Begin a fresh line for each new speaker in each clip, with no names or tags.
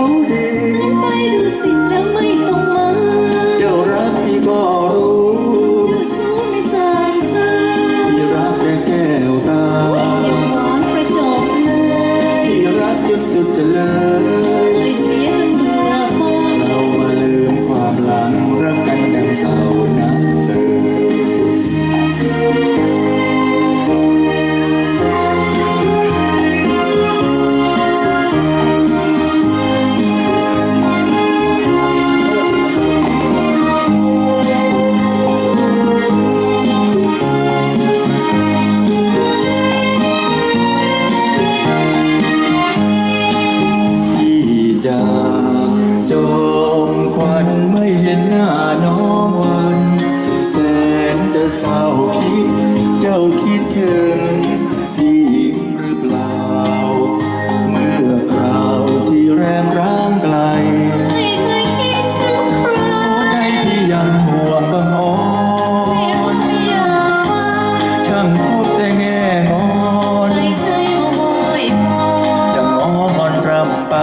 Oh, dear. ไม่เห็นหน้าน้องวันแสนจะเศร้าคิด เจ้าคิดถึงที่หรือเปล่า เมื่อคราวที่แรงร้างไกลใจพี่ยังห่วงบังอ้อนช่างพูดแต่แง่งอน
จะ
งอนรำไป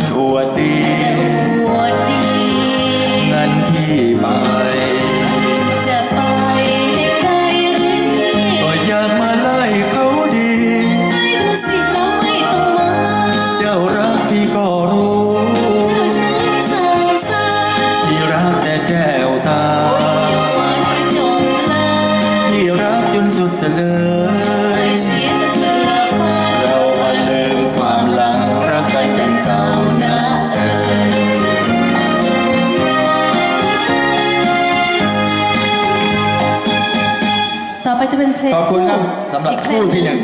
นอวดดี
เ
งินที่ไป
จะไปให้ใครรือนี่
อยามาไล่เขาดี
ไม่ดูสิแล้วไม่ต้องมา
เจ้ารักพี่ก็รู้
ท
ี่รักแต่แกวตาที่รักจนสุดเสลอ
ไปจะเป็นเพลงขอบคุณครับ
สำหรับคู่ที่หนึ่ง